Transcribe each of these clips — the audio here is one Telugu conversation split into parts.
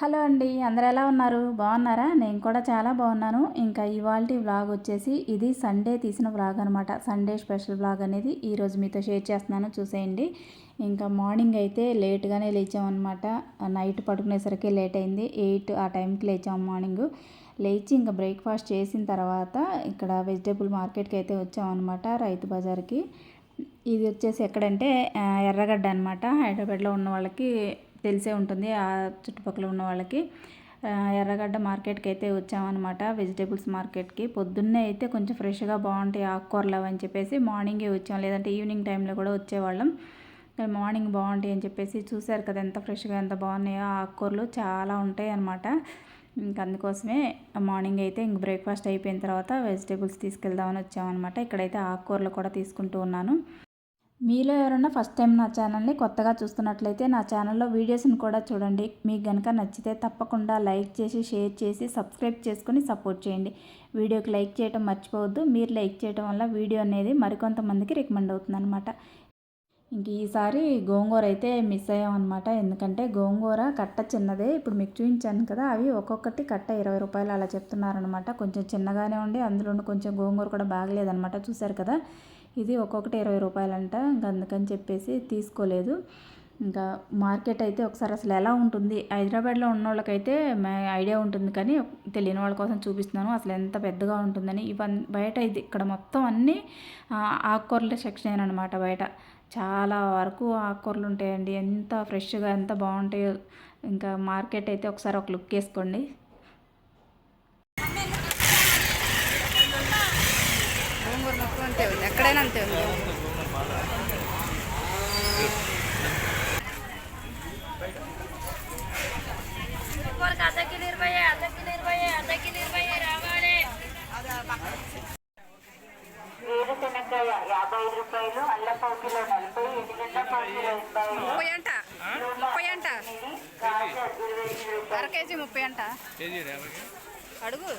హలో అండి అందరు ఎలా ఉన్నారు? బాగున్నారా? నేను కూడా చాలా బాగున్నాను. ఇంకా ఇవాళ వ్లాగ్ వచ్చేసి ఇది సండే తీసిన వ్లాగ్ అనమాట సండే స్పెషల్ వ్లాగ్ అనేది ఈరోజు మీతో షేర్ చేస్తున్నాను చూసేయండి. ఇంకా మార్నింగ్ అయితే లేట్గానే లేచామన్నమాట. నైట్ పడుకునేసరికి లేట్ అయింది. ఎయిట్ ఆ టైంకి లేచాము మార్నింగ్. లేచి ఇంకా బ్రేక్ఫాస్ట్ చేసిన తర్వాత ఇక్కడ వెజిటేబుల్ మార్కెట్కి అయితే వచ్చామన్నమాట రైతు బజార్కి. ఇది వచ్చేసి ఎక్కడంటే ఎర్రగడ్డ అనమాట హైదరాబాద్లో ఉన్న వాళ్ళకి తెలిసే ఉంటుంది ఆ చుట్టుపక్కల ఉన్న వాళ్ళకి. ఎర్రగడ్డ మార్కెట్కి అయితే వచ్చామన్నమాట వెజిటేబుల్స్ మార్కెట్కి. పొద్దున్నే అయితే కొంచెం ఫ్రెష్గా బాగుంటాయి ఆకుకూరలు అని చెప్పేసి మార్నింగే వచ్చాం. లేదంటే ఈవినింగ్ టైంలో కూడా వచ్చేవాళ్ళం. మార్నింగ్ బాగుంటాయి అని చెప్పేసి చూశారు కదా ఎంత ఫ్రెష్గా ఎంత బాగున్నాయో ఆకుకూరలు. చాలా ఉంటాయి అనమాట ఇంక అందుకోసమే మార్నింగ్ అయితే ఇంక బ్రేక్ఫాస్ట్ అయిపోయిన తర్వాత వెజిటేబుల్స్ తీసుకెళ్దామని వచ్చామన్నమాట. ఇక్కడైతే ఆకుకూరలు కూడా తీసుకుంటూ ఉన్నాను. మీలో ఎవరైనా ఫస్ట్ టైం నా ఛానల్ని కొత్తగా చూస్తున్నట్లయితే నా ఛానల్లో వీడియోస్ని కూడా చూడండి. మీకు కనుక నచ్చితే తప్పకుండా లైక్ చేసి షేర్ చేసి సబ్స్క్రైబ్ చేసుకుని సపోర్ట్ చేయండి. వీడియోకి లైక్ చేయడం మర్చిపోవద్దు. మీరు లైక్ చేయడం వల్ల వీడియో అనేది మరికొంతమందికి రికమెండ్ అవుతుంది అనమాట ఇంక ఈసారి గోంగూర అయితే మిస్ అయ్యామన్నమాట. ఎందుకంటే గోంగూర కట్ట చిన్నదే. ఇప్పుడు మీకు చూపించాను కదా అవి ఒక్కొక్కటి కట్ట ఇరవై రూపాయలు అలా చెప్తున్నారనమాట కొంచెం చిన్నగానే ఉండి అందులో కొంచెం గోంగూర కూడా బాగలేదనమాట చూసారు కదా? ఇది ఒక్కొక్కటి ఇరవై రూపాయలంట ఇంకా అందుకని చెప్పేసి తీసుకోలేదు. ఇంకా మార్కెట్ అయితే ఒకసారి అసలు ఎలా ఉంటుంది? హైదరాబాద్లో ఉన్న వాళ్ళకైతే ఐడియా ఉంటుంది కానీ తెలియని వాళ్ళ కోసం చూపిస్తున్నాను. అసలు ఎంత పెద్దగా ఉంటుందని. ఇవన్నీ బయట ఇది ఇక్కడ మొత్తం అన్నీ ఆకుకూరల సెక్షన్ అనమాట బయట. చాలా వరకు ఆకుకూరలు ఉంటాయండి. ఎంత ఫ్రెష్గా ఎంత బాగుంటాయో. ఇంకా మార్కెట్ అయితే ఒకసారి ఒక లుక్ వేసుకోండి. అంతే ఉంది. ఎక్కడైనా అంతే ఉంది. వేరుశనగకాయ యాభై ఐదు రూపాయలు అల్ల కిలో నలభై ఎనిమిది కిలో ముప్పై అంట. ముప్పై అంట. అర కేజీ ముప్పై అంట. అడుగు.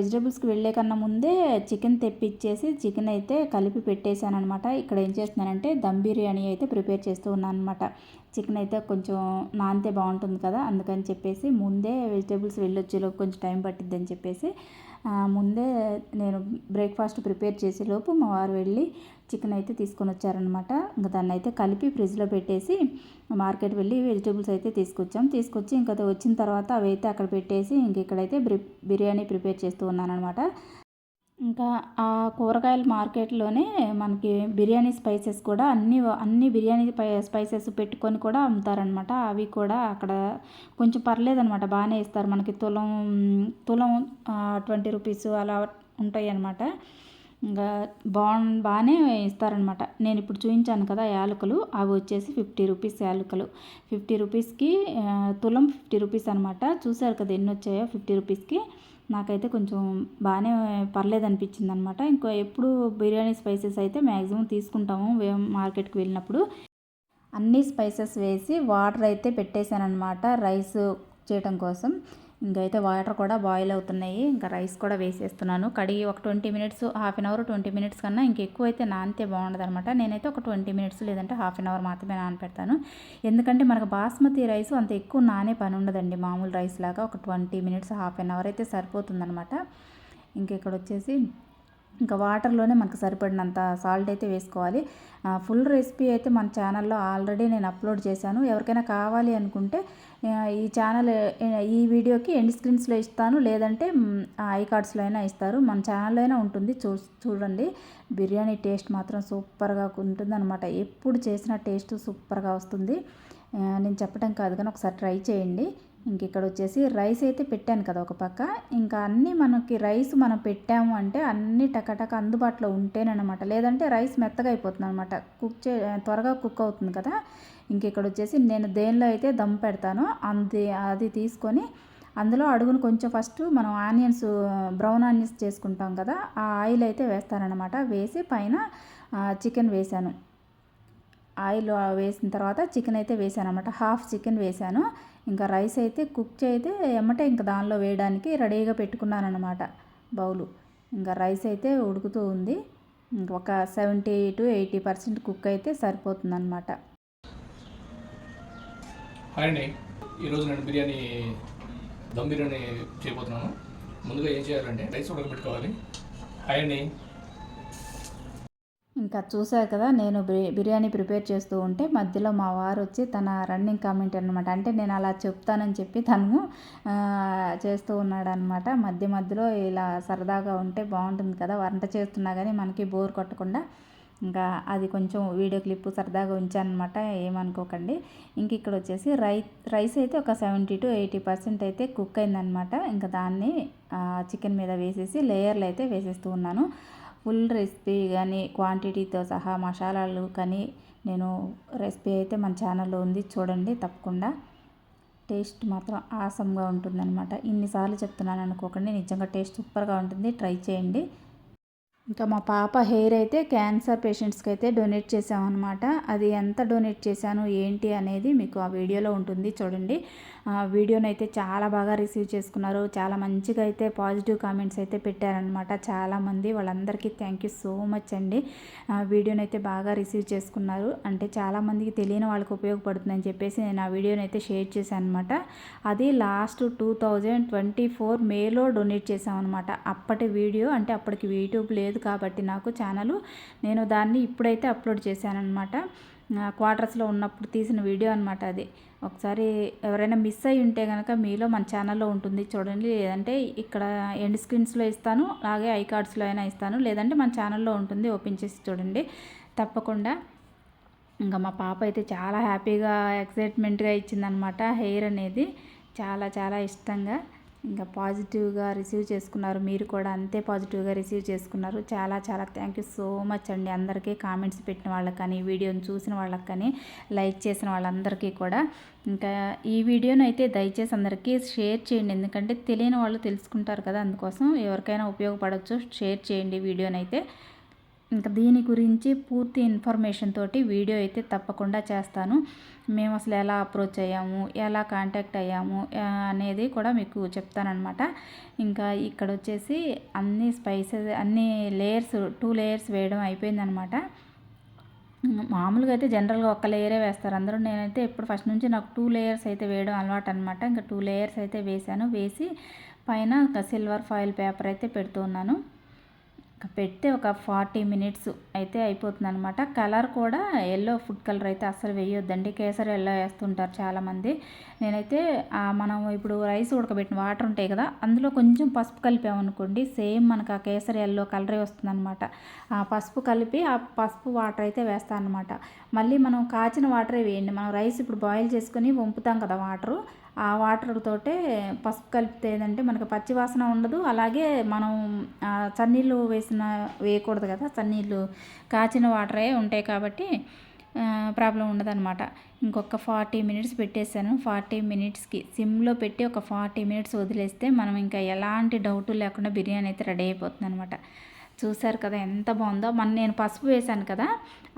వెజిటేబుల్స్కి వెళ్ళే కన్నా ముందే చికెన్ తెప్పించేసి చికెన్ అయితే కలిపి పెట్టేశాను అనమాట ఇక్కడ ఏం చేస్తున్నానంటే దమ్ బిర్యానీ అయితే ప్రిపేర్ చేస్తూ ఉన్నాను అనమాట చికెన్ అయితే కొంచెం నానితే బాగుంటుంది కదా అందుకని చెప్పేసి ముందే వెజిటేబుల్స్ వెళ్ళొచ్చేలోపు కొంచెం టైం పట్టిద్దని చెప్పేసి ముందే నేను బ్రేక్ఫాస్ట్ ప్రిపేర్ చేసేలోపు మా వారు వెళ్ళి చికెన్ అయితే తీసుకొని వచ్చారనమాట ఇంకా దాన్ని అయితే కలిపి ఫ్రిడ్జ్లో పెట్టేసి మార్కెట్ వెళ్ళి వెజిటేబుల్స్ అయితే తీసుకొచ్చాం. తీసుకొచ్చి ఇంకా వచ్చిన తర్వాత అవి అయితే అక్కడ పెట్టేసి ఇంక ఇక్కడైతే బిర్యానీ ప్రిపేర్ చేస్తూ ఉన్నానమాట ఇంకా ఆ కూరగాయల మార్కెట్లోనే మనకి బిర్యానీ స్పైసెస్ కూడా అన్ని అన్ని బిర్యానీ స్పైసెస్ పెట్టుకొని కూడా అమ్ముతారనమాట అవి కూడా అక్కడ కొంచెం పర్లేదనమాట బాగానే ఇస్తారు. మనకి తులం తులం ట్వంటీ రూపీస్ అలా ఉంటాయి అనమాట ఇంకా బాగు బాగానే ఇస్తారనమాట నేను ఇప్పుడు చూపించాను కదా యాలకులు. అవి వచ్చేసి ఫిఫ్టీ రూపీస్ యాలకులు. ఫిఫ్టీ రూపీస్కి తులం ఫిఫ్టీ రూపీస్ అనమాట చూసారు కదా ఎన్ని వచ్చాయో ఫిఫ్టీ రూపీస్కి. నాకైతే కొంచెం బాగానే పర్లేదు అనిపించింది అనమాట ఇంకో ఎప్పుడు బిర్యానీ స్పైసెస్ అయితే మ్యాక్సిమం తీసుకుంటాము మార్కెట్కి వెళ్ళినప్పుడు. అన్ని స్పైసెస్ వేసి వాటర్ అయితే పెట్టేశాను అనమాట రైస్ చేయటం కోసం. ఇంకైతే వాటర్ కూడా బాయిల్ అవుతున్నాయి. ఇంకా రైస్ కూడా వేసేస్తున్నాను. కడిగి ఒక twenty minutes half an hour twenty minutes కన్నా ఇంకెక్కువ అయితే నానితే బాగుండదు అనమాట నేనైతే ఒక ట్వంటీ మినిట్స్ లేదంటే హాఫ్ అన్ అవర్ మాత్రమే నానపెడతాను. ఎందుకంటే మనకు బాస్మతి రైస్ అంత ఎక్కువ నానే పని ఉండదండి. మామూలు రైస్ లాగా ఒక twenty minutes half an hour అయితే సరిపోతుందనమాట ఇంక ఇక్కడ వచ్చేసి ఇంకా వాటర్లోనే మనకు సరిపడినంత సాల్ట్ అయితే వేసుకోవాలి. ఫుల్ రెసిపీ అయితే మన ఛానల్లో ఆల్రెడీ నేను అప్లోడ్ చేశాను. ఎవరికైనా కావాలి అనుకుంటే ఈ ఛానల్ ఈ వీడియోకి ఎండ్ స్క్రీన్స్లో ఇస్తాను. లేదంటే ఐ కార్డ్స్లో అయినా ఇస్తారు. మన ఛానల్లో అయినా ఉంటుంది. చూ చూడండి. బిర్యానీ టేస్ట్ మాత్రం సూపర్గా ఉంటుందన్నమాట. ఎప్పుడు చేసిన టేస్ట్ సూపర్గా వస్తుంది. నేను చెప్పడం కాదు కానీ ఒకసారి ట్రై చేయండి. ఇంక ఇక్కడ వచ్చేసి రైస్ అయితే పెట్టాను కదా ఒక పక్క. ఇంకా అన్నీ మనకి రైస్ మనం పెట్టాము అంటే అన్ని టకటక అందుబాటులో ఉంటేనమాట లేదంటే రైస్ మెత్తగా అయిపోతుంది అనమాట కుక్ చే త్వరగా కుక్ అవుతుంది కదా. ఇంక ఇక్కడ వచ్చేసి నేను దేనిలో అయితే దమ్ పెడతానో అది అది తీసుకొని అందులో అడుగును కొంచెం ఫస్ట్ మనం ఆనియన్స్ బ్రౌన్ ఆనియన్స్ చేసుకుంటాం కదా ఆ ఆయిల్ అయితే వేస్తానన్నమాట. వేసి పైన చికెన్ వేసాను. ఆయిల్ వేసిన తర్వాత చికెన్ అయితే వేసాను అనమాట హాఫ్ చికెన్ వేసాను. ఇంకా రైస్ అయితే కుక్ చేయితే ఎమ్మటే ఇంకా దానిలో వేయడానికి రెడీగా పెట్టుకున్నానమాట బౌలు. ఇంకా రైస్ అయితే ఉడుకుతూ ఉంది. ఒక seventy to eighty percent cook అయితే సరిపోతుంది అనమాట హాయ్ అండి. ఈరోజు నేను బిర్యానీ దమ్ బిర్యానీ చేయబోతున్నాను. ముందుగా ఏం చేయాలంటే రైస్ ఉడకబెట్టుకోవాలి. హాయ్ అండి. ఇంకా చూశారు కదా నేను బిర్యా- బిర్యానీ ప్రిపేర్ చేస్తూ ఉంటే మధ్యలో మా వారు వచ్చి తన రన్నింగ్ కామెంట్ అనమాట అంటే నేను అలా చెప్తానని చెప్పి తను చేస్తూ ఉన్నాడు అనమాట మధ్య మధ్యలో ఇలా సరదాగా ఉంటే బాగుంటుంది కదా వంట చేస్తున్నా కానీ మనకి బోర్ కొట్టకుండా. ఇంకా అది కొంచెం వీడియో క్లిప్ సరదాగా ఉంచానమాట ఏమనుకోకండి. ఇంక ఇక్కడ వచ్చేసి రై రైస్ అయితే ఒక సెవెంటీ టు ఎయిటీ పర్సెంట్ అయితే కుక్ అయిందనమాట ఇంకా దాన్ని చికెన్ మీద వేసేసి లేయర్లు అయితే వేసేస్తూ ఉన్నాను. ఫుల్ రెసిపీ కానీ క్వాంటిటీతో సహా మసాలాలు కానీ నేను రెసిపీ అయితే మన ఛానల్లో ఉంది. చూడండి తప్పకుండా. టేస్ట్ మాత్రం ఆసంగా ఉంటుందన్నమాట. ఇన్నిసార్లు చెప్తున్నాను అనుకోకండి నిజంగా టేస్ట్ సూపర్గా ఉంటుంది. ట్రై చేయండి. ఇంకా మా పాప హెయిర్ అయితే క్యాన్సర్ పేషెంట్స్కి అయితే డొనేట్ చేసామన్నమాట. అది ఎంత డొనేట్ చేశాను ఏంటి అనేది మీకు ఆ వీడియోలో ఉంటుంది. చూడండి. వీడియోని అయితే చాలా బాగా రిసీవ్ చేసుకున్నారు. చాలా మంచిగా అయితే పాజిటివ్ కామెంట్స్ అయితే పెట్టారనమాట చాలామంది. వాళ్ళందరికీ థ్యాంక్ యూ సో మచ్ అండి. వీడియోని అయితే బాగా రిసీవ్ చేసుకున్నారు. అంటే చాలామందికి తెలియని వాళ్ళకి ఉపయోగపడుతుందని చెప్పేసి నేను ఆ వీడియోని అయితే షేర్ చేశాను అనమాట అది last two thousand twenty four మేలో డొనేట్ చేసామన్నమాట అప్పటి వీడియో అంటే అప్పటికి యూట్యూబ్ లేదు కాబట్టి నాకు ఛానల్ నేను దాన్ని ఇప్పుడైతే అప్లోడ్ చేశానమాట క్వార్టర్స్లో ఉన్నప్పుడు తీసిన వీడియో అనమాట అది. ఒకసారి ఎవరైనా మిస్ అయి ఉంటే కనుక మీలో మన ఛానల్లో ఉంటుంది చూడండి. లేదంటే ఇక్కడ ఎండ్ స్క్రీన్స్లో ఇస్తాను అలాగే ఐ కార్డ్స్లో అయినా ఇస్తాను. లేదంటే మన ఛానల్లో ఉంటుంది ఓపెన్ చేసి చూడండి. తప్పకుండా. ఇంకా మా పాప అయితే చాలా హ్యాపీగా ఎక్సైట్మెంట్గా ఇచ్చిందనమాట హెయిర్ అనేది చాలా చాలా ఇష్టంగా. ఇంకా పాజిటివ్గా రిసీవ్ చేసుకున్నారు. మీరు కూడా అంతే పాజిటివ్గా రిసీవ్ చేసుకున్నారు. చాలా చాలా థ్యాంక్ యూ సో మచ్ అండి. అందరికీ కామెంట్స్ పెట్టిన వాళ్ళకి కానీ వీడియోని చూసిన వాళ్ళకి కానీ లైక్ చేసిన వాళ్ళందరికీ కూడా. ఇంకా ఈ వీడియోను అయితే దయచేసి అందరికీ షేర్ చేయండి. ఎందుకంటే తెలియని వాళ్ళు తెలుసుకుంటారు కదా అందుకోసం. ఎవరికైనా ఉపయోగపడవచ్చు షేర్ చేయండి వీడియోని అయితే. ఇంకా దీని గురించి పూర్తి ఇన్ఫర్మేషన్ తోటి వీడియో అయితే తప్పకుండా చేస్తాను. మేము అసలు ఎలా అప్రోచ్ అయ్యాము ఎలా కాంటాక్ట్ అయ్యాము అనేది కూడా మీకు చెప్తానమాట ఇంకా ఇక్కడ వచ్చేసి అన్ని స్పైసెస్ అన్ని లేయర్స్ టూ లేయర్స్ వేయడం అయిపోయిందనమాట మామూలుగా అయితే జనరల్గా ఒక్క లేయరే వేస్తారు. అందరూ నేనైతే ఎప్పుడు ఫస్ట్ నుంచి నాకు టూ లేయర్స్ అయితే వేయడం అలవాటు అనమాట ఇంకా టూ లేయర్స్ అయితే వేసాను వేసి పైన సిల్వర్ ఫాయిల్ పేపర్ అయితే పెడుతున్నాను పెడితే ఒక ఫార్టీ మినిట్స్ అయితే అయిపోతుంది అనమాట కలర్ కూడా ఎల్లో ఫుడ్ కలర్ అయితే అస్సలు వేయొద్దండి. కేసరి ఎల్లో వేస్తుంటారు చాలామంది. నేనైతే మనం ఇప్పుడు రైస్ ఉడకబెట్టిన వాటర్ ఉంటాయి కదా అందులో కొంచెం పసుపు కలిపామనుకోండి సేమ్ మనకు ఆ కేసరి ఎల్లో కలరే వస్తుందన్నమాట. ఆ పసుపు కలిపి ఆ పసుపు వాటర్ అయితే వేస్తాను అనమాట మళ్ళీ మనం కాచిన వాటరే వేయండి. మనం రైస్ ఇప్పుడు బాయిల్ చేసుకొని వంపుతాం కదా వాటరు ఆ వాటర్తోటే పసుపు కలిపితే ఏంటంటే మనకి పచ్చి వాసన ఉండదు. అలాగే మనం చన్నీళ్ళు వేసిన వేయకూడదు కదా. చన్నీళ్ళు కాచిన వాటరే ఉంటాయి కాబట్టి ప్రాబ్లం ఉండదన్నమాట. ఇంకొక ఫార్టీ మినిట్స్ పెట్టేశాను. ఫార్టీ మినిట్స్కి సిమ్లో పెట్టి ఒక ఫార్టీ మినిట్స్ వదిలేస్తే మనం ఇంకా ఎలాంటి డౌట్ లేకుండా బిర్యానీ అయితే రెడీ అయిపోతుంది అనమాట చూసారు కదా ఎంత బాగుందో. మన నేను పసుపు వేశాను కదా.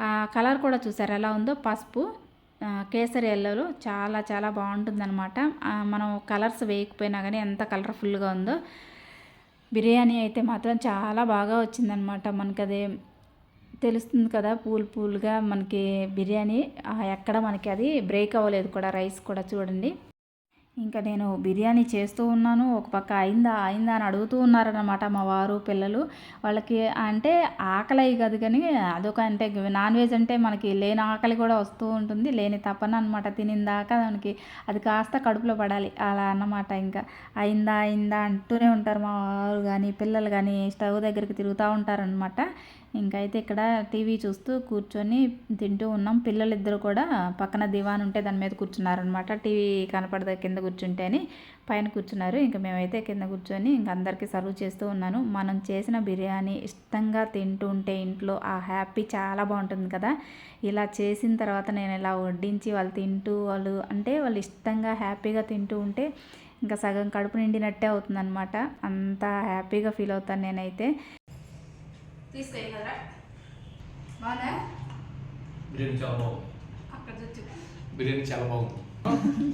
ఆ కలర్ కూడా చూసారు ఎలా ఉందో? పసుపు. కేసరి ఎల్లోలు చాలా చాలా బాగుంటుందన్నమాట. మనం కలర్స్ వేయకపోయినా కానీ ఎంత కలర్ఫుల్గా ఉందో. బిర్యానీ అయితే మాత్రం చాలా బాగా వచ్చిందనమాట మనకి అదే తెలుస్తుంది కదా పూల్ పూల్గా మనకి బిర్యానీ. ఎక్కడ మనకి అది బ్రేక్ అవ్వలేదు కూడా రైస్ కూడా చూడండి. ఇంకా నేను బిర్యానీ చేస్తూ ఉన్నాను. ఒక పక్క అయిందా? అయిందా అని అడుగుతూ ఉన్నారనమాట మా వారు పిల్లలు. వాళ్ళకి అంటే ఆకలి అయ్యి కాదు కానీ అదొక అంటే నాన్ వెజ్ అంటే మనకి లేని ఆకలి కూడా వస్తూ ఉంటుంది. లేని తపన అనమాట తినిందాక దాకా దానికి అది కాస్త కడుపులో పడాలి. అలా అన్నమాట ఇంకా. అయిందా? అయిందా? అంటూనే ఉంటారు మా వారు కానీ పిల్లలు కానీ స్టవ్ దగ్గరికి తిరుగుతూ ఉంటారనమాట ఇంకైతే ఇక్కడ టీవీ చూస్తూ కూర్చొని తింటూ ఉన్నాం. పిల్లలిద్దరు కూడా పక్కన దివాన్ ఉంటే దాని మీద కూర్చున్నారనమాట టీవీ కనపడదా కింద కూర్చుంటే అని పైన కూర్చున్నారు. ఇంకా మేమైతే కింద కూర్చొని ఇంక అందరికీ సర్వ్ చేస్తూ ఉన్నాను. మనం చేసిన బిర్యానీ ఇష్టంగా తింటూ ఉంటే ఇంట్లో ఆ హ్యాపీ చాలా బాగుంటుంది కదా. ఇలా చేసిన తర్వాత నేను ఇలా వడ్డించి వాళ్ళు తింటూ వాళ్ళు అంటే వాళ్ళు ఇష్టంగా హ్యాపీగా తింటూ ఉంటే ఇంకా సగం కడుపు నిండినట్టే అవుతుందన్నమాట. అంత హ్యాపీగా ఫీల్ అవుతాను నేనైతే. బిర్యానీ చాలా బాగుంది. బిర్యానీ చాలా బాగుంది.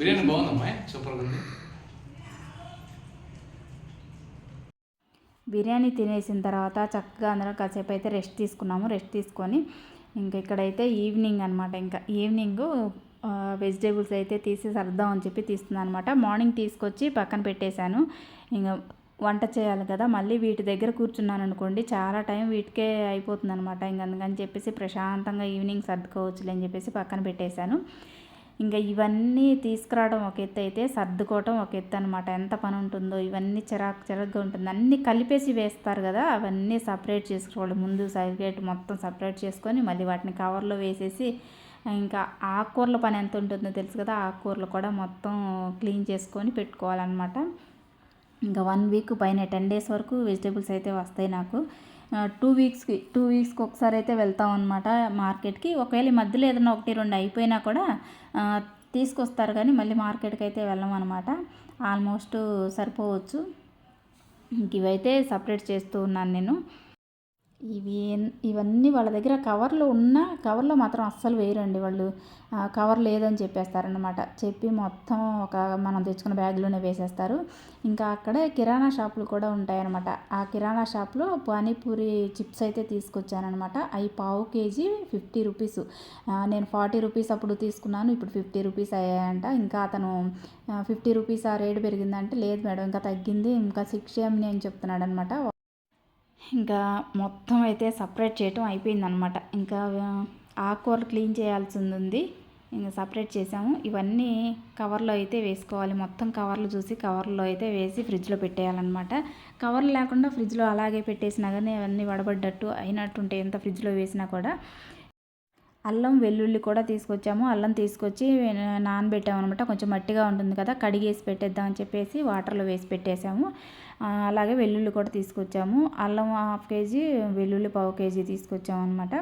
బిర్యానీ బాగుందమ్మా సూపర్గా ఉంది. బిర్యానీ తినేసిన తర్వాత చక్కగా అందరం కాసేపు అయితే రెస్ట్ తీసుకున్నాము. రెస్ట్ తీసుకొని ఇంకా ఇక్కడైతే ఈవినింగ్ అనమాట ఇంకా ఈవినింగ్ వెజిటేబుల్స్ అయితే తీసి సర్దాం అని చెప్పి తీస్తున్నాను అనమాట మార్నింగ్ తీసుకొచ్చి పక్కన పెట్టేశాను. ఇంకా వంట చేయాలి కదా మళ్ళీ వీటి దగ్గర కూర్చున్నాను అనుకోండి చాలా టైం వీటికే అయిపోతుంది అనమాట ఇంక అందుకని చెప్పేసి ప్రశాంతంగా ఈవినింగ్ సర్దుకోవచ్చులే అని చెప్పేసి పక్కన పెట్టేశాను. ఇంకా ఇవన్నీ తీసుకురావడం ఒక ఎత్తు అయితే సర్దుకోవటం ఒక ఎత్తు అనమాట ఎంత పని ఉంటుందో ఇవన్నీ చిరాకు చిరాకుగా ఉంటుంది. అన్నీ కలిపేసి వేస్తారు కదా అవన్నీ సపరేట్ చేసుకోవాలి. ముందు సైడ్గేట్ మొత్తం సపరేట్ చేసుకొని మళ్ళీ వాటిని కవర్లో వేసేసి ఇంకా ఆకుకూరల పని ఎంత ఉంటుందో తెలుసు కదా ఆకుకూరలు కూడా మొత్తం క్లీన్ చేసుకొని పెట్టుకోవాలన్నమాట. ఇంకా వన్ వీక్ పైన టెన్ డేస్ వరకు వెజిటేబుల్స్ అయితే వస్తాయి నాకు. టూ వీక్స్కి టూ వీక్స్కి ఒకసారి అయితే వెళ్తాం అనమాట మార్కెట్కి. ఒకవేళ ఈ మధ్యలో ఏదైనా ఒకటి రెండు అయిపోయినా కూడా తీసుకొస్తారు కానీ మళ్ళీ మార్కెట్కి అయితే వెళ్ళం అనమాట ఆల్మోస్ట్ సరిపోవచ్చు. ఇంక ఇవైతే సపరేట్ చేస్తూ ఉన్నాను నేను. ఇవి ఇవన్నీ వాళ్ళ దగ్గర కవర్లు ఉన్నా కవర్లో మాత్రం అస్సలు వేయరండి వాళ్ళు. కవర్ లేదని చెప్పేస్తారనమాట చెప్పి మొత్తం ఒక మనం తెచ్చుకున్న బ్యాగ్లోనే వేసేస్తారు. ఇంకా అక్కడే కిరాణా షాపులు కూడా ఉంటాయన్నమాట. ఆ కిరాణా షాప్లో పానీపూరి చిప్స్ అయితే తీసుకొచ్చానమాట అవి పావు కేజీ ఫిఫ్టీ రూపీస్. నేను ఫార్టీ రూపీస్ అప్పుడు తీసుకున్నాను ఇప్పుడు ఫిఫ్టీ రూపీస్ అయ్యాయంట. ఇంకా అతను ఫిఫ్టీ రూపీస్ ఆ రేటు పెరిగిందంటే లేదు మేడం ఇంకా తగ్గింది ఇంకా సిక్స్ అని అని చెప్తున్నాడు అనమాట ఇంకా మొత్తం అయితే సపరేట్ చేయటం అయిపోయిందనమాట ఇంకా ఆకుకూరలు క్లీన్ చేయాల్సింది ఉంది ఇంకా సపరేట్ చేసాము. ఇవన్నీ కవర్లో అయితే వేసుకోవాలి. మొత్తం కవర్లు చూసి కవర్లో అయితే వేసి ఫ్రిడ్జ్లో పెట్టేయాలన్నమాట. కవర్లు లేకుండా ఫ్రిడ్జ్లో అలాగే పెట్టేసినా కానీ అవన్నీ వడబడ్డట్టు అయినట్టుంటే ఎంత ఫ్రిడ్జ్లో వేసినా కూడా అల్లం వెల్లుల్లి కూడా తీసుకొచ్చాము. అల్లం తీసుకొచ్చి నానబెట్టాము అనమాట కొంచెం మట్టిగా ఉంటుంది కదా కడిగేసి పెట్టేద్దాం అని చెప్పేసి వాటర్లో వేసి పెట్టేసాము. అలాగే వెల్లుల్లి కూడా తీసుకొచ్చాము. అల్లం హాఫ్ కేజీ వెల్లుల్లి పావు కేజీ తీసుకొచ్చాము అనమాట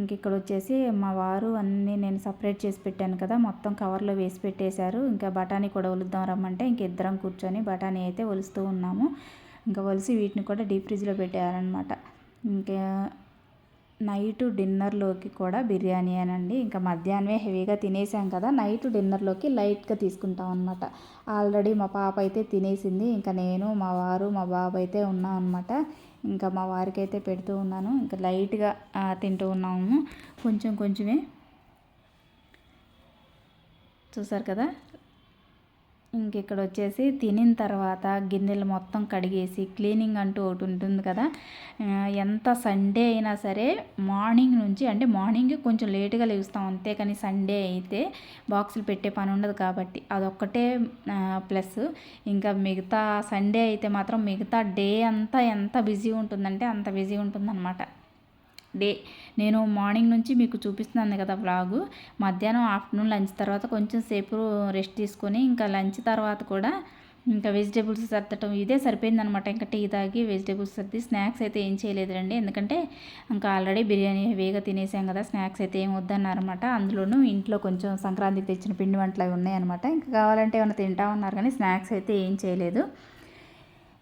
ఇంక ఇక్కడ వచ్చేసి మా వారు అన్నీ నేను సపరేట్ చేసి పెట్టాను కదా మొత్తం కవర్లో వేసి పెట్టేశారు. ఇంకా బఠానీ కూడా ఒలుద్దాం రమ్మంటే ఇంక ఇద్దరం కూర్చొని బఠానీ అయితే ఒలుస్తూ ఉన్నాము. ఇంకా ఒలిసి వీటిని కూడా డీప్ ఫ్రిడ్జ్లో పెట్టేయాలన్నమాట. ఇంకా నైట్ డిన్నర్లోకి కూడా బిర్యానీ అనండి. ఇంకా మధ్యాహ్నమే హెవీగా తినేసాం కదా నైట్ డిన్నర్లోకి లైట్గా తీసుకుంటాం అనమాట ఆల్రెడీ మా పాప అయితే తినేసింది ఇంకా నేను మా వారు మా బాబు అయితే ఉన్నాం అనమాట ఇంకా మా వారికి అయితే పెడుతూ ఉన్నాను ఇంకా లైట్గా తింటూ ఉన్నాము. కొంచెం కొంచెమే. చూసారు కదా? ఇంక ఇక్కడ వచ్చేసి తినిన తర్వాత గిన్నెలు మొత్తం కడిగేసి క్లీనింగ్ అంటూ ఒకటి ఉంటుంది కదా ఎంత సండే అయినా సరే మార్నింగ్ నుంచి అంటే మార్నింగ్ కొంచెం లేటుగా లేస్తాం అంతే కానీ సండే అయితే బాక్సులు పెట్టే పని ఉండదు కాబట్టి అదొక్కటే ప్లస్ ఇంకా మిగతా సండే అయితే మాత్రం మిగతా డే అంతా ఎంత బిజీ ఉంటుందంటే అంత బిజీ ఉంటుందన్నమాట. డే నేను మార్నింగ్ నుంచి మీకు చూపిస్తున్నాను కదా వ్లాగు. మధ్యాహ్నం ఆఫ్టర్నూన్ లంచ్ తర్వాత కొంచెం సేపు రెస్ట్ తీసుకొని ఇంకా లంచ్ తర్వాత కూడా ఇంకా వెజిటేబుల్స్ సర్దటం ఇదే సరిపోయిందనమాట. ఇంకా టీ తాగి వెజిటేబుల్స్ సర్ది స్నాక్స్ అయితే ఏం చేయలేదురండి ఎందుకంటే ఇంకా ఆల్రెడీ బిర్యానీ వేగ తినేసాం కదా స్నాక్స్ అయితే ఏం వద్దన్నారనమాట అందులోనూ ఇంట్లో కొంచెం సంక్రాంతికి తెచ్చిన పిండి వంటలు అవి ఉన్నాయన్నమాట. ఇంకా కావాలంటే ఏమైనా తింటా ఉన్నారు కానీ స్నాక్స్ అయితే ఏం చేయలేదు.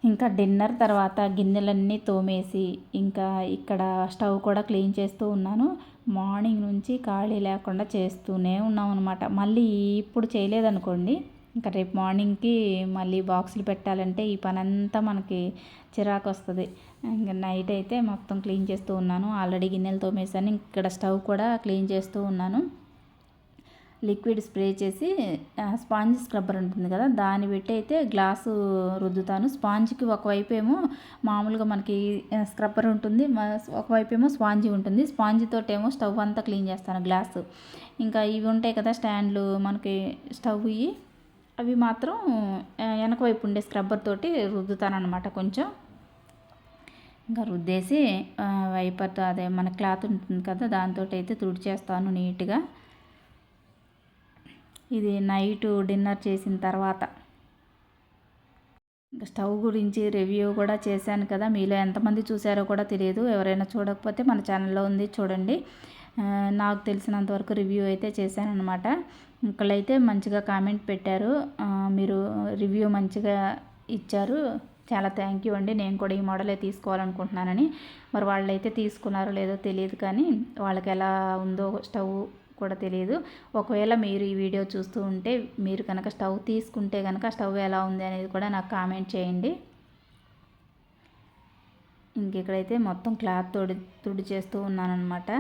ఇంకా డిన్నర్ తర్వాత గిన్నెలన్నీ తోమేసి ఇంకా ఇక్కడ స్టవ్ కూడా క్లీన్ చేస్తూ ఉన్నాను. మార్నింగ్ నుంచి ఖాళీ లేకుండా చేస్తూనే ఉన్నాం అనమాట మళ్ళీ ఇప్పుడు చేయలేదనుకోండి ఇంకా రేపు మార్నింగ్కి మళ్ళీ బాక్సులు పెట్టాలంటే ఈ పని అంతా మనకి చిరాకు వస్తుంది ఇంకా నైట్ అయితే మొత్తం క్లీన్ చేస్తూ ఉన్నాను. ఆల్రెడీ గిన్నెలు తోమేసాను. ఇక్కడ స్టవ్ కూడా క్లీన్ చేస్తూ ఉన్నాను. లిక్విడ్ స్ప్రే చేసి స్పాంజ్ స్క్రబ్బర్ ఉంటుంది కదా దాన్ని పెట్టి అయితే గ్లాసు రుద్దుతాను. స్పాంజ్కి ఒకవైపు ఏమో మామూలుగా మనకి స్క్రబ్బర్ ఉంటుంది ఒకవైపు ఏమో స్పాంజి ఉంటుంది. స్పాంజ్ తోటేమో ఏమో స్టవ్ అంతా క్లీన్ చేస్తాను గ్లాసు. ఇంకా ఇవి ఉంటాయి కదా స్టాండ్లు మనకి స్టవ్ ఇవి. అవి మాత్రం వెనక వైపు ఉండే స్క్రబ్బర్ తోటి రుద్దుతానమాట కొంచెం. ఇంకా రుద్దేసి వైపర్తో అదే మన క్లాత్ ఉంటుంది కదా దాంతో అయితే తుడిచేస్తాను నీట్గా. ఇది నైట్ డిన్నర్ చేసిన తర్వాత. ఇంకా స్టవ్ గురించి రివ్యూ కూడా చేశాను కదా మీలో ఎంతమంది చూసారో కూడా తెలియదు. ఎవరైనా చూడకపోతే మన ఛానల్లో ఉంది చూడండి. నాకు తెలిసినంత వరకు రివ్యూ అయితే చేశానమాట అనమాట మంచిగా కామెంట్ పెట్టారు. మీరు రివ్యూ మంచిగా ఇచ్చారు. చాలా థ్యాంక్ యూ అండి. నేను కూడా ఈ మోడలే తీసుకోవాలనుకుంటున్నానని. మరి వాళ్ళైతే తీసుకున్నారో లేదో తెలియదు కానీ వాళ్ళకి ఎలా ఉందో స్టవ్ కూడా తెలియదు. ఒకవేళ మీరు ఈ వీడియో చూస్తూ ఉంటే మీరు కనుక స్టవ్ తీసుకుంటే కనుక స్టవ్ ఎలా ఉంది అనేది కూడా నాకు కామెంట్ చేయండి. ఇంకెక్కడైతే మొత్తం క్లాత్ తొడి తుడి చేస్తూ ఉన్నానమాట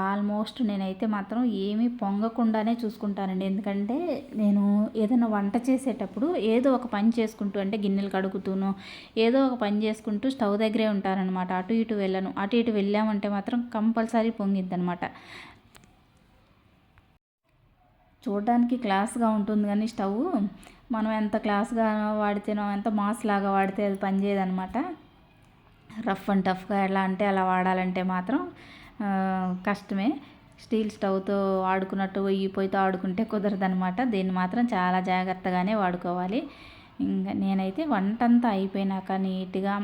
ఆల్మోస్ట్ నేనైతే మాత్రం ఏమీ పొంగకుండానే చూసుకుంటానండి. ఎందుకంటే నేను ఏదైనా వంట చేసేటప్పుడు ఏదో ఒక పని చేసుకుంటూ అంటే గిన్నెలు కడుగుతూను ఏదో ఒక పని చేసుకుంటూ స్టవ్ దగ్గరే ఉంటానన్నమాట. అటు ఇటు వెళ్ళను. అటు ఇటు వెళ్ళామంటే మాత్రం కంపల్సరీ పొంగిద్దనమాట చూడడానికి క్లాస్గా ఉంటుంది కానీ స్టవ్ మనం ఎంత క్లాస్గా వాడితేనో ఎంత మాస్ లాగా వాడితే అది పనిచేయదనమాట రఫ్ అండ్ టఫ్గా ఎలా అంటే అలా వాడాలంటే మాత్రం కష్టమే. స్టీల్ స్టవ్తో ఆడుకున్నట్టు ఈ పొయ్యితో ఆడుకుంటే కుదరదనమాట దీన్ని మాత్రం చాలా జాగ్రత్తగానే వాడుకోవాలి. ఇంకా నేనైతే వంట అంతా అయిపోయినాక నీట్గా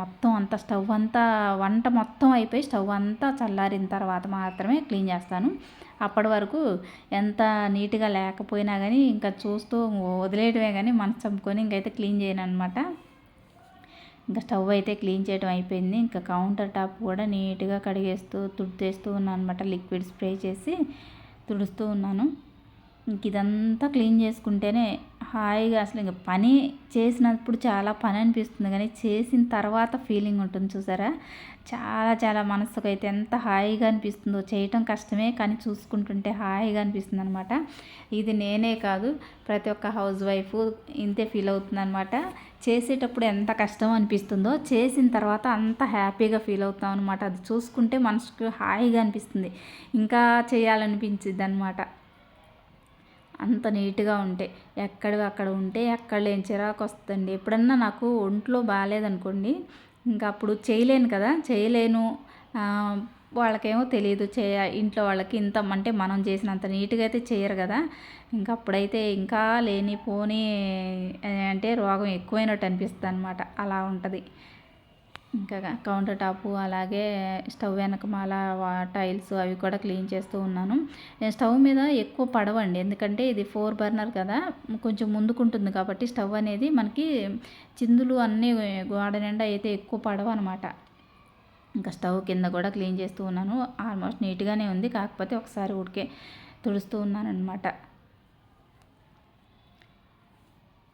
మొత్తం అంతా స్టవ్ అంతా వంట మొత్తం అయిపోయి స్టవ్ అంతా చల్లారిన తర్వాత మాత్రమే క్లీన్ చేస్తాను. అప్పటి వరకు ఎంత నీట్గా లేకపోయినా కానీ ఇంకా చూస్తూ వదిలేయడమే కానీ మనసు చంపుకొని ఇంకైతే క్లీన్ చేయను అనమాట ఇంకా స్టవ్ అయితే క్లీన్ చేయడం అయిపోయింది. ఇంకా కౌంటర్ టాప్ కూడా నీట్గా కడిగేస్తూ తుడిచేస్తూ ఉన్నాను అనమాట లిక్విడ్ స్ప్రే చేసి తుడుస్తూ ఉన్నాను. ఇంక ఇదంతా క్లీన్ చేసుకుంటేనే హాయిగా అసలు ఇంకా పని చేసినప్పుడు చాలా పని అనిపిస్తుంది. కానీ చేసిన తర్వాత ఫీలింగ్ ఉంటుంది చూసారా? చాలా చాలా మనసుకు అయితే ఎంత హాయిగా అనిపిస్తుందో చేయటం కష్టమే కానీ చూసుకుంటుంటే హాయిగా అనిపిస్తుంది అనమాట ఇది నేనే కాదు ప్రతి ఒక్క హౌస్ వైఫ్ ఇంతే ఫీల్ అవుతుంది అనమాట చేసేటప్పుడు ఎంత కష్టం అనిపిస్తుందో చేసిన తర్వాత అంత హ్యాపీగా ఫీల్ అవుతాం అనమాట అది చూసుకుంటే మనసుకు హాయిగా అనిపిస్తుంది. ఇంకా చేయాలనిపించింది అనమాట అంత నీట్గా ఉంటే. ఎక్కడివి అక్కడ ఉంటే ఎక్కడ లేని చిరాకు వస్తుంది ఎప్పుడన్నా నాకు ఒంట్లో బాగాలేదనుకోండి ఇంకా అప్పుడు చేయలేను కదా. చేయలేను. వాళ్ళకేమో తెలియదు చేయ ఇంట్లో వాళ్ళకి ఇంత అంటే మనం చేసినంత నీట్గా అయితే చేయరు కదా. ఇంకా అప్పుడైతే ఇంకా లేని పోని అంటే రోగం ఎక్కువైనట్టు అనిపిస్తుంది అనమాట అలా ఉంటుంది. ఇంకా కౌంటర్ టాపు అలాగే స్టవ్ వెనకమాల మాల టైల్స్ అవి కూడా క్లీన్ చేస్తూ ఉన్నాను. నేను స్టవ్ మీద ఎక్కువ పడవండి. ఎందుకంటే ఇది ఫోర్ బర్నర్ కదా కొంచెం ముందుకుంటుంది కాబట్టి స్టవ్ అనేది మనకి చిందులు అన్నీ గోడ నిండా అయితే ఎక్కువ పడవ అనమాట ఇంకా స్టవ్ కింద కూడా క్లీన్ చేస్తూ ఉన్నాను. ఆల్మోస్ట్ నీట్గానే ఉంది. కాకపోతే ఒకసారి ఉడికే తుడుస్తూ ఉన్నాను అనమాట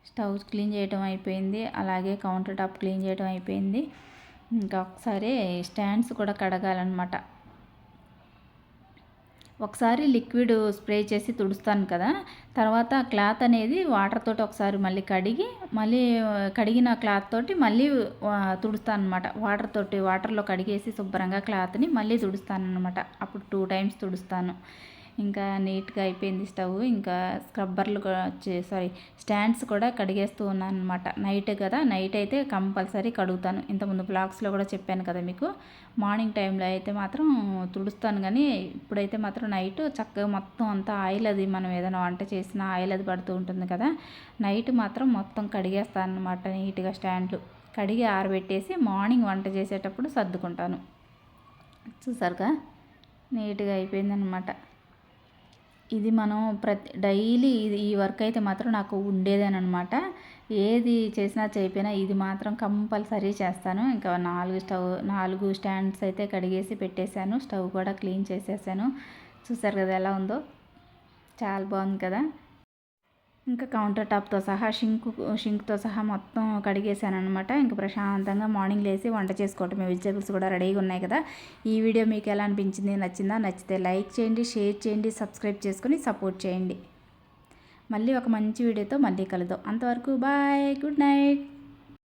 స్టవ్ క్లీన్ చేయడం అయిపోయింది. అలాగే కౌంటర్ టాప్ క్లీన్ చేయడం అయిపోయింది. ఇంకా ఒకసారి స్టాండ్స్ కూడా కడగాలన్నమాట. ఒకసారి లిక్విడ్ స్ప్రే చేసి తుడుస్తాను కదా తర్వాత క్లాత్ అనేది వాటర్ తోటి ఒకసారి మళ్ళీ కడిగి మళ్ళీ కడిగిన క్లాత్ తోటి మళ్ళీ తుడుస్తాను అనమాట వాటర్ తోటి వాటర్లో కడిగేసి శుభ్రంగా క్లాత్ని మళ్ళీ తుడుస్తాను అనమాట అప్పుడు టూ టైమ్స్ తుడుస్తాను. ఇంకా నీట్గా అయిపోయింది స్టవ్. ఇంకా స్క్రబ్బర్లు సారీ స్టాండ్స్ కూడా కడిగేస్తూ ఉన్నాను అనమాట నైట్ కదా నైట్ అయితే కంపల్సరీ కడుగుతాను. ఇంతకుముందు బ్లాగ్స్లో కూడా చెప్పాను కదా మీకు. మార్నింగ్ టైంలో అయితే మాత్రం తుడుస్తాను కానీ ఇప్పుడైతే మాత్రం నైట్ చక్కగా మొత్తం అంతా ఆయిల్ అది మనం ఏదైనా వంట చేసినా ఆయిల్ అది పడుతూ ఉంటుంది కదా నైట్ మాత్రం మొత్తం కడిగేస్తాను అనమాట నీట్గా స్టాండ్లు. కడిగి ఆరబెట్టేసి మార్నింగ్ వంట చేసేటప్పుడు సర్దుకుంటాను. చూసారుగా? నీట్గా అయిపోయిందనమాట ఇది మనం ప్రతి డైలీ ఇది ఈ వర్క్ అయితే మాత్రం నాకు ఉండేదేనమాట ఏది చేసినా చేయకపోయినా ఇది మాత్రం కంపల్సరీ చేస్తాను. ఇంకా నాలుగు స్టవ్ నాలుగు స్టాండ్స్ అయితే కడిగేసి పెట్టేశాను. స్టవ్ కూడా క్లీన్ చేసేసాను. చూసారు కదా ఎలా ఉందో? చాలా బాగుంది కదా? ఇంకా కౌంటర్ టాప్తో సహా షింక్ షింక్తో సహా మొత్తం కడిగేసాను అనమాట ఇంకా ప్రశాంతంగా మార్నింగ్ లేసి వంట చేసుకోవటం వెజిటేబుల్స్ కూడా రెడీగా ఉన్నాయి కదా. ఈ వీడియో మీకు ఎలా అనిపించింది? నచ్చిందా? నచ్చితే లైక్ చేయండి షేర్ చేయండి సబ్స్క్రైబ్ చేసుకొని సపోర్ట్ చేయండి. మళ్ళీ ఒక మంచి వీడియోతో మళ్ళీ కలుద్దాం. అంతవరకు బాయ్ గుడ్ నైట్.